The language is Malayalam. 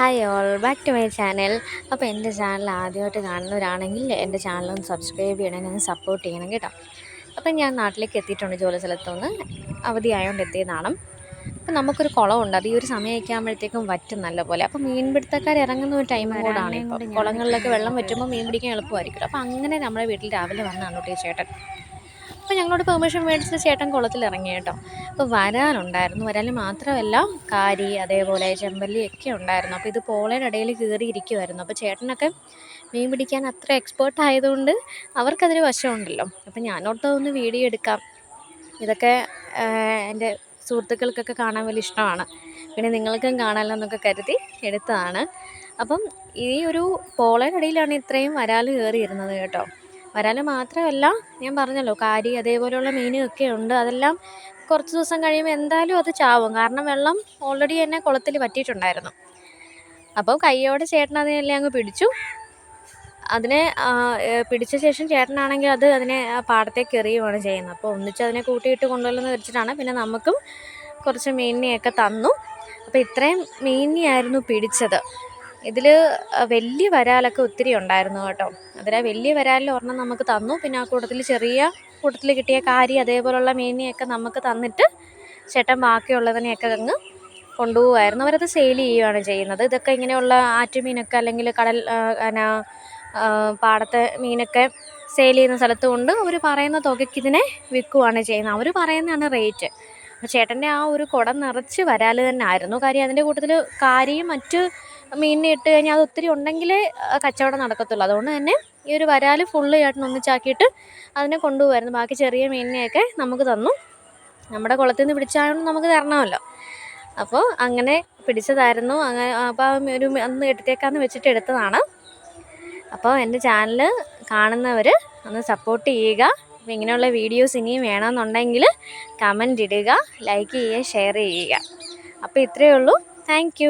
Hi all back to my channel അപ്പോൾ എന്റെ ചാനൽ ആദ്യമായിട്ട് കാണുന്നവരാണെങ്കിൽ എന്റെ ചാനലൊന്ന് സബ്സ്ക്രൈബ് ചെയ്യണം എന്നെ സപ്പോർട്ട് ചെയ്യണം കേട്ടോ. അപ്പം ഞാൻ നാട്ടിലേക്ക് എത്തിയിട്ടുണ്ട് ജോലി സ്ഥലത്തുനിന്ന്. അവധി ആയതുകൊണ്ട് എത്തിയതാണ്. അപ്പം നമുക്കൊരു കുളമുണ്ട് അത് ഈ ഒരു സമയമൊക്കെ ആകുമ്പോഴത്തേക്കും വറ്റും നല്ലപോലെ. അപ്പം മീൻപിടുത്തക്കാർ ഇറങ്ങുന്ന ഒരു ടൈം കൂടാണ് ഇപ്പോൾ കുളങ്ങളിലൊക്കെ വെള്ളം വറ്റുമ്പോൾ മീൻ പിടിക്കാൻ എളുപ്പമായിരിക്കും. അപ്പോൾ അങ്ങനെ നമ്മുടെ വീട്ടിൽ രാവിലെ വന്നാണ് കേട്ടോ ചേട്ടൻ. അപ്പോൾ ഞങ്ങളോട് പെർമിഷൻ മേടിച്ചിട്ട് ചേട്ടൻ കുളത്തിൽ ഇറങ്ങി കേട്ടോ. അപ്പോൾ വരാനുണ്ടായിരുന്നു. വരാൽ മാത്രമല്ല കാരി അതേപോലെ ചെമ്പല്ലി ഒക്കെ ഉണ്ടായിരുന്നു. അപ്പോൾ ഇത് പോളയുടെ ഇടയിൽ കയറിയിരിക്കുമായിരുന്നു അപ്പോൾ ചേട്ടനൊക്കെ മീൻ പിടിക്കാൻ അത്ര എക്സ്പേർട്ട് ആയതുകൊണ്ട് അവർക്കതൊരു വശമുണ്ടല്ലോ. അപ്പോൾ ഞാനോർത്ത് ഒന്ന് വീഡിയോ എടുക്കാം. ഇതൊക്കെ എന്റെ സുഹൃത്തുക്കൾക്കൊക്കെ കാണാൻ വലിയ ഇഷ്ടമാണ്. പിന്നെ നിങ്ങൾക്കും കാണാമല്ലോ എന്നൊക്കെ കരുതി എടുത്തതാണ്. അപ്പം ഈ ഒരു പോളയുടെ ഇടയിലാണ് ഇത്രയും വരാൽ കയറിയിരുന്നത് കേട്ടോ. വരാൽ മാത്രമല്ല ഞാൻ പറഞ്ഞല്ലോ കാരി അതേപോലെയുള്ള മീനൊക്കെ ഉണ്ട്. അതെല്ലാം കുറച്ച് ദിവസം കഴിയുമ്പോൾ എന്തായാലും അത് ചാവും. കാരണം വെള്ളം ഓൾറെഡി തന്നെ കുളത്തിൽ പറ്റിയിട്ടുണ്ടായിരുന്നു അപ്പോൾ കൈയോടെ ചേട്ടൻ അതിനെല്ലാം അങ്ങ് പിടിച്ചു. അതിനെ പിടിച്ച ശേഷം ചേട്ടനാണെങ്കിൽ അത് അതിനെ പാടത്തേക്ക് എറിയുകയാണ് ചെയ്യുന്നത്. അപ്പോൾ ഒന്നിച്ച് അതിനെ കൂട്ടിയിട്ട് കൊണ്ടുവല്ലെന്ന് വെച്ചിട്ടാണ്. പിന്നെ നമുക്കും കുറച്ച് മീനിനെയൊക്കെ തന്നു. അപ്പോൾ ഇത്രയും മീനിനെയായിരുന്നു പിടിച്ചത്. ഇതിൽ വലിയ വരാലൊക്കെ ഒത്തിരി ഉണ്ടായിരുന്നു കേട്ടോ. അതിൽ വലിയ വരാലിൽ ഒരെണ്ണം നമുക്ക് തന്നു. പിന്നെ ആ കൂട്ടത്തിൽ ചെറിയ കൂട്ടത്തിൽ കിട്ടിയ കാരി അതേപോലുള്ള മീനിനെയൊക്കെ നമുക്ക് തന്നിട്ട് ചേട്ടൻ ബാക്കിയുള്ളതിനെയൊക്കെ അങ്ങ് കൊണ്ടുപോകുമായിരുന്നു അവരത് സെയിൽ ചെയ്യുകയാണ് ചെയ്യുന്നത്. ഇതൊക്കെ ഇങ്ങനെയുള്ള ആറ്റുമീനൊക്കെ അല്ലെങ്കിൽ കടൽ എന്നാ പാടത്തെ മീനൊക്കെ സെയിൽ ചെയ്യുന്ന സ്ഥലത്ത് കൊണ്ട് അവർ പറയുന്ന തുകയ്ക്ക് ഇതിനെ വിൽക്കുകയാണ് ചെയ്യുന്നത്. അവർ പറയുന്നതാണ് റേറ്റ് അപ്പോൾ ചേട്ടന്റെ ആ ഒരു കുടം നിറച്ച് വരാൽ തന്നെ ആയിരുന്നു. കാര്യം അതിന്റെ കൂട്ടത്തിൽ കാരിയും മറ്റ് മീനിനെ ഇട്ട് കഴിഞ്ഞാൽ അത് ഒത്തിരി ഉണ്ടെങ്കിലേ കച്ചവടം നടക്കത്തുള്ളൂ. അതുകൊണ്ട് തന്നെ ഈ ഒരു വരാൽ ഫുള്ള് ചേട്ടൻ ഒന്നിച്ചാക്കിയിട്ട് അതിനെ കൊണ്ടുപോകുമായിരുന്നു ബാക്കി ചെറിയ മീനിനെയൊക്കെ നമുക്ക് തന്നു. നമ്മുടെ കുളത്തിൽ നിന്ന് പിടിച്ചായതുകൊണ്ട് നമുക്ക് തരണമല്ലോ. അപ്പോൾ അങ്ങനെ പിടിച്ചതായിരുന്നു. അങ്ങനെ അപ്പോൾ ഒരു അന്ന് എടുത്തേക്കാന്ന് വെച്ചിട്ട് എടുത്തതാണ്. അപ്പോൾ എന്റെ ചാനൽ കാണുന്നവർ ഒന്ന് സപ്പോർട്ട് ചെയ്യുക. അപ്പോൾ ഇങ്ങനെയുള്ള വീഡിയോസ് ഇനിയും വേണമെന്നുണ്ടെങ്കിൽ കമന്റ് ഇടുക ലൈക്ക് ചെയ്യുക ഷെയർ ചെയ്യുക. അപ്പോൾ ഇത്രയേ ഉള്ളൂ. താങ്ക്